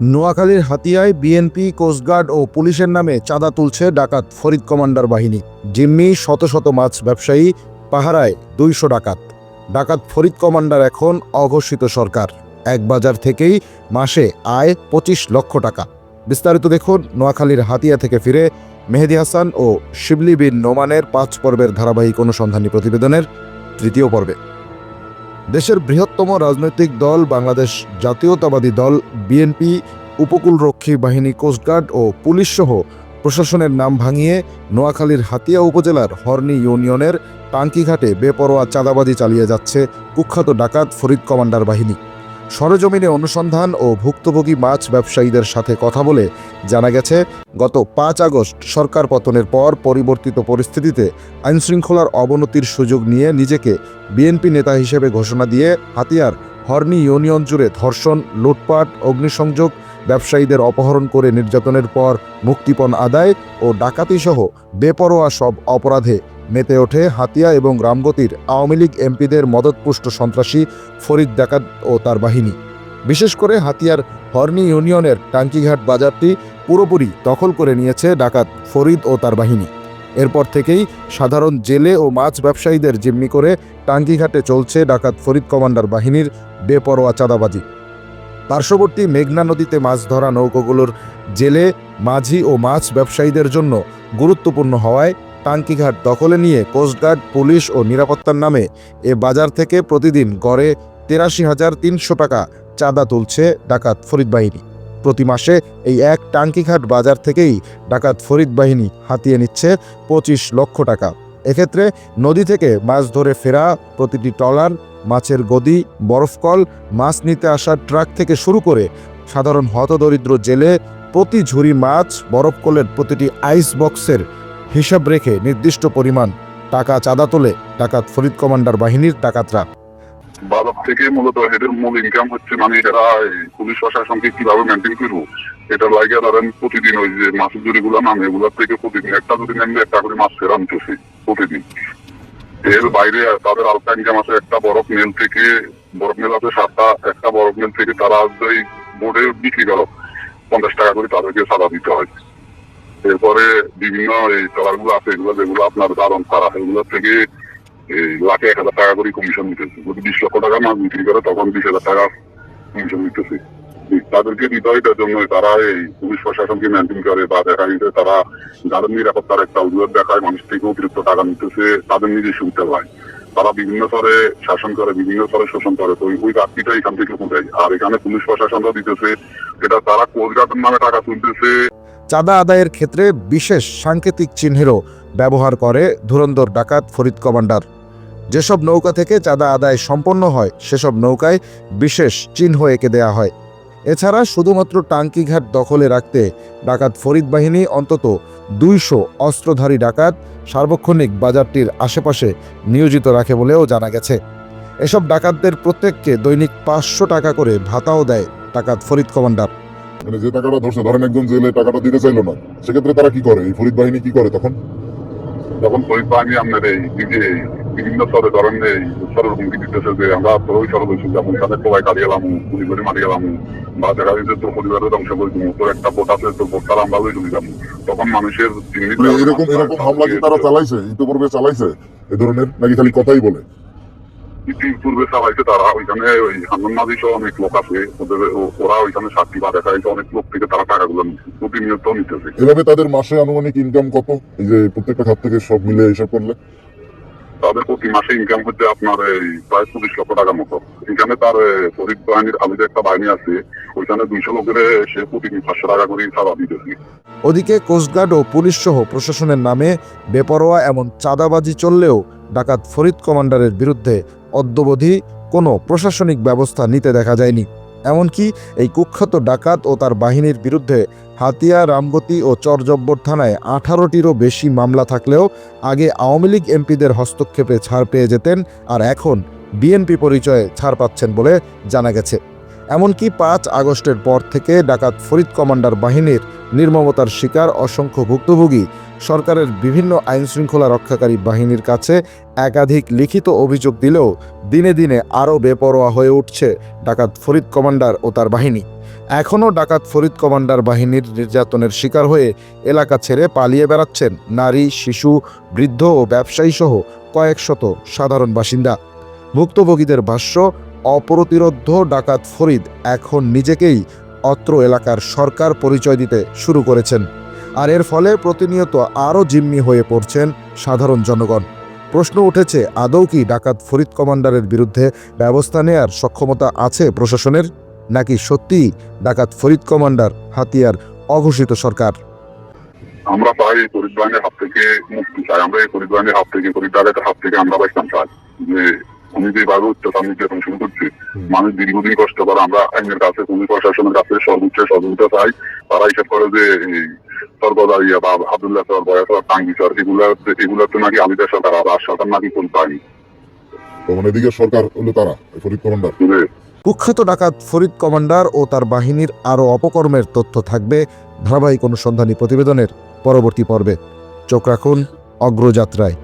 নোয়াখালীর হাতিয়ায় BNP coast guard ও পুলিশের নামে চাঁদা তুলছে ডাকাত ফরিদ কমান্ডার বাহিনী। জিম্মি শত শত মাছ ব্যবসায়ী পাহারায় দুইশো ডাকাত। ডাকাত ফরিদ কমান্ডার এখন অঘোষিত সরকার। এক বাজার থেকেই মাসে আয় পঁচিশ লক্ষ টাকা। বিস্তারিত দেখুন নোয়াখালীর হাতিয়া থেকে ফিরে মেহেদি হাসান ও শিবলি বিন নোমানের পাঁচ পর্বের ধারাবাহিক অনুসন্ধানী প্রতিবেদনের তৃতীয় পর্বে। দেশের বৃহত্তম রাজনৈতিক দল বাংলাদেশ জাতীয়তাবাদী দল বিএনপি উপকূলরক্ষী বাহিনী কোস্টগার্ড ও পুলিশ সহ প্রশাসনের নাম ভাঙিয়ে নোয়াখালীর হাতিয়া উপজেলার হর্নি ইউনিয়নের টাঙ্কিঘাটে বেপরোয়া চাঁদাবাজি চালিয়ে যাচ্ছে কুখ্যাত ডাকাত ফরিদ কমান্ডার বাহিনী। সরেজমিনে অনুসন্ধান ও ভুক্তভোগী মাছ ব্যবসায়ীদের সাথে কথা বলে জানা গেছে, গত পাঁচ আগস্ট সরকার পতনের পর পরিবর্তিত পরিস্থিতিতে আইনশৃঙ্খলার অবনতির সুযোগ নিয়ে নিজেকে বিএনপি নেতা হিসেবে ঘোষণা দিয়ে হাতিয়ার, হর্নি ইউনিয়ন জুড়ে ধর্ষণ, লুটপাট, অগ্নিসংযোগ, ব্যবসায়ীদের অপহরণ করে নির্যাতনের পর মুক্তিপণ আদায় ও ডাকাতিসহ বেপরোয়া সব অপরাধে মেতে ওঠে হাতিয়া এবং রামগতির আওয়ামী লীগ এমপিদের মদতপুষ্ট সন্ত্রাসী ফরিদ ডাকাত ও তার বাহিনী। বিশেষ করে হাতিয়ার হর্নি ইউনিয়নের টাঙ্কিঘাট বাজারটি পুরোপুরি দখল করে নিয়েছে ডাকাত ফরিদ ও তার বাহিনী। এরপর থেকেই সাধারণ জেলে ও মাছ ব্যবসায়ীদের জিম্মি করে টাঙ্গিঘাটে চলছে ডাকাত ফরিদ কমান্ডার বাহিনীর বেপরোয়া চাঁদাবাজি। পার্শ্ববর্তী মেঘনা নদীতে মাছ ধরা নৌকোগুলোর জেলে মাঝি ও মাছ ব্যবসায়ীদের জন্য গুরুত্বপূর্ণ হওয়ায় টাঙ্কিঘাট দখলে নিয়ে কোস্টগার্ড, পুলিশ ও নিরাপত্তার নামে এ বাজার থেকে প্রতিদিন গড়ে তেরাশি হাজার তিনশো টাকা চাঁদা তুলছে ডাকাত ফরিদ বাহিনী। প্রতি মাসে এই এক টাঙ্কিঘাট বাজার থেকেই ডাকাত ফরিদ বাহিনী হাতিয়ে নিচ্ছে পঁচিশ লক্ষ টাকা। এক্ষেত্রে নদী থেকে মাছ ধরে ফেরা, প্রতিটি ট্রলার, মাছের গদি বরফকল মাছ নিতে আসা ট্রাক থেকে শুরু করে সাধারণ হতদরিদ্র জেলে প্রতি ঝুড়ি মাছ বরফকলের প্রতিটি আইস বক্সের হিসাব রেখে নির্দিষ্ট পরিমাণ টাকা চাঁদা তোলে ডাকাত ফরিদ কমান্ডার বাহিনীর ডাকাতরা। বাজার থেকে মূলত এদের মূল ইনকাম হচ্ছে মানে এরা পুলিশ প্রশাসনকে কীভাবে মেনটেন করব? এটা লাগে ধরেন প্রতিদিন ওই যে মাছের জুড়ি গুলা নামে, এগুলোর থেকে প্রতিদিন একটা যদি নামলে একটা করে মাছ ফেরা আনতেছে প্রতিদিন। এর বাইরে তাদের আলকা ইনকাম আছে, একটা বরফ মেল থেকে, বরফ মেল আছে সাতটা, একটা বরফ মেল থেকে তারা ওই বোর্ডে বিক্রি করো। পঞ্চাশ টাকা করে তাদেরকে সাদা দিতে হয়। এরপরে বিভিন্ন এই ট্রলারগুলো আছে, এগুলো যেগুলো আপনার দারণ ছাড়া এগুলো থেকে লাখে এক হাজার টাকা করে কমিশন দিতেছে যদি বিশ লক্ষ টাকা মাছ বিক্রি করে, তখন বিশ হাজার টাকা কমিশন দিতেছে তাদেরকে দিতে হয় এটার জন্য তারা এই পুলিশ প্রশাসনকে মেনটেন করে বা দেখা গেছে তারা যাদের নিরাপত্তার একটা উদ্যোগ দেখায়, মানুষ থেকে অতিরিক্ত টাকা নিতেছে, তাদের নিজের সুবিধা হয়। তারা বিভিন্ন স্তরে শাসন করে, বিভিন্ন স্তরে শোষণ করে, তো ওই রাত্রিটা এখান থেকে উঠায় আর এখানে পুলিশ প্রশাসনরা দিতেছে, এটা তারা কোচঘাটের নামে টাকা তুলতেছে। চাঁদা আদায়ের ক্ষেত্রে বিশেষ সাংকেতিক চিহ্নেরও ব্যবহার করে ধুরন্ধর ডাকাত ফরিদ কমান্ডার। যেসব নৌকা থেকে চাঁদা আদায় সম্পন্ন হয়, সেসব নৌকায় বিশেষ চিহ্ন এঁকে দেয়া হয়। এছাড়া শুধুমাত্র টাঙ্কিঘাট দখলে রাখতে ডাকাত ফরিদ বাহিনী অন্তত দুইশো অস্ত্রধারী ডাকাত সার্বক্ষণিক বাজারটির আশেপাশে নিয়োজিত রাখে বলেও জানা গেছে। এসব ডাকাতদের প্রত্যেককে দৈনিক পাঁচশো টাকা করে ভাতাও দেয় ডাকাত ফরিদ কমান্ডার। মানে যে টাকাটা ধরছে ধরেন একজন জেলে টাকাটা দিতে চাইলো না সেক্ষেত্রে তারা কি করে? এই ফরিদ বাহিনী কি করে তখন? যখন শহীদ বাহিনী আপনার এই দিকে বিভিন্ন স্তরে ধরেন এই স্তরের হুমকি দিতেছে যে আমরা তোর ওই সরল হয়েছি যেমন তাদের সবাই কাটিয়ে গেলাম গুলি করে মারি গেলাম বা দেখা যাচ্ছে তোর পরিবারের ধ্বংস করে দিব তোর একটা ভোট আছে তোর ভোটটা আমরা লই চলে যাব। তখন মানুষের মানে এরকম এরকম হামলা কি তারা চালাইছে? ইতিপূর্বে চালাইছে? এ ধরনের নাকি খালি কথাই বলে? পূর্বে চালাইছে তারা ওইখানে ওই হান্নান মাঝি সহ অনেক লোক আছে ওদের ওরা ওইখানে সাক্ষী বা দেখা যাচ্ছে অনেক লোক থেকে তারা টাকাগুলো প্রতিনিয়ত নিতেছে। এভাবে তাদের মাসে আনুমানিক ইনকাম কত? এই যে প্রত্যেকটা খাত থেকে সব মিলে হিসাব করলে? তাদের প্রতি মাসে ইনকাম হচ্ছে আপনার এই প্রায় পঁচিশ লক্ষ টাকার মতো। এখানে তার ফরিদ বাহিনীর আলাদা একটা বাহিনী আছে ওইখানে দুইশো লোকের সে প্রতিদিন পাঁচশো টাকা করে সারা দিতেছে। ওদিকে কোস্টগার্ড ও পুলিশ সহ প্রশাসনের নামে বেপরোয়া এমন চাঁদাবাজি চললেও ডাকাত ফরিদ কমান্ডারের বিরুদ্ধে অদ্যবধি কোনো প্রশাসনিক ব্যবস্থা নিতে দেখা যায়নি। এমনকি এই কুখ্যাত ডাকাত ও তার বাহিনীর বিরুদ্ধে হাতিয়া, রামগতি ও চরজব্বর থানায় আঠারোটিরও বেশি মামলা থাকলেও আগে আওয়ামী লীগ এমপিদের হস্তক্ষেপে ছাড় পেয়ে যেতেন আর এখন বিএনপি পরিচয়ে ছাড় পাচ্ছেন বলে জানা গেছে। এমনকি পাঁচ আগস্টের পর থেকে ডাকাত ফরিদ কমান্ডার বাহিনীর নির্মমতার শিকার অসংখ্য ভুক্তভোগী সরকারের বিভিন্ন আইনশৃঙ্খলা রক্ষাকারী বাহিনীর কাছে একাধিক লিখিত অভিযোগ দিলেও দিনে দিনে আরও বেপরোয়া হয়ে উঠছে ডাকাত ফরিদ কমান্ডার ও তার বাহিনী। এখনও ডাকাত ফরিদ কমান্ডার বাহিনীর নির্যাতনের শিকার হয়ে এলাকা ছেড়ে পালিয়ে বেড়াচ্ছেন নারী, শিশু, বৃদ্ধ ও ব্যবসায়ী সহ কয়েকশত সাধারণ বাসিন্দা। ভুক্তভোগীদের ভাষ্য অপ্রতিরোধ্য ডাকাত ফরিদ এখন নিজেকেই অত্র এলাকার সরকার পরিচয় দিতে শুরু করেছেন। আর এর ফলে প্রতিনিয়ত আরও জিম্মি হয়ে পড়ছেন সাধারণ জনগণ। প্রশ্ন উঠেছে, আদৌ কি ডাকাত ফরিদ কমান্ডারের বিরুদ্ধে ব্যবস্থা নেয়ার সক্ষমতা আছে প্রশাসনের? নাকি সত্যিই ডাকাত ফরিদ কমান্ডার হাতিয়ার অঘোষিত সরকার? আমরা এই ফরিদ হাত থেকে মুক্তি চাই। আমরা এই ফরিদ হাত থেকে, ফরিদ হাত থেকে আমরা বাইসাম চাই যে উনি যেভাবে উচ্চতা নির্যাতন শুরু করছে মানুষ দীর্ঘদিন কষ্ট করে আমরা আইনের কাছে পুলিশ প্রশাসনের কাছে সর্বোচ্চ সহযোগিতা চাই। তারা হিসাব করে যে বা আবদুল্লাহ সর বয়াসর টাঙ্গি সর এগুলা এগুলাতে নাকি আলিদা সরকার আর আর সরকার নাকি বাহিনী তখন এদিকে সরকার হলো তারা ফরিদ কমান্ডার। কুখ্যাত ডাকাত ফরিদ কমান্ডার ও তার বাহিনীর আরও অপকর্মের তথ্য থাকবে ধারাবাহিক অনুসন্ধানী প্রতিবেদনের পরবর্তী পর্বে। চোখ রাখুন অগ্রযাত্রায়।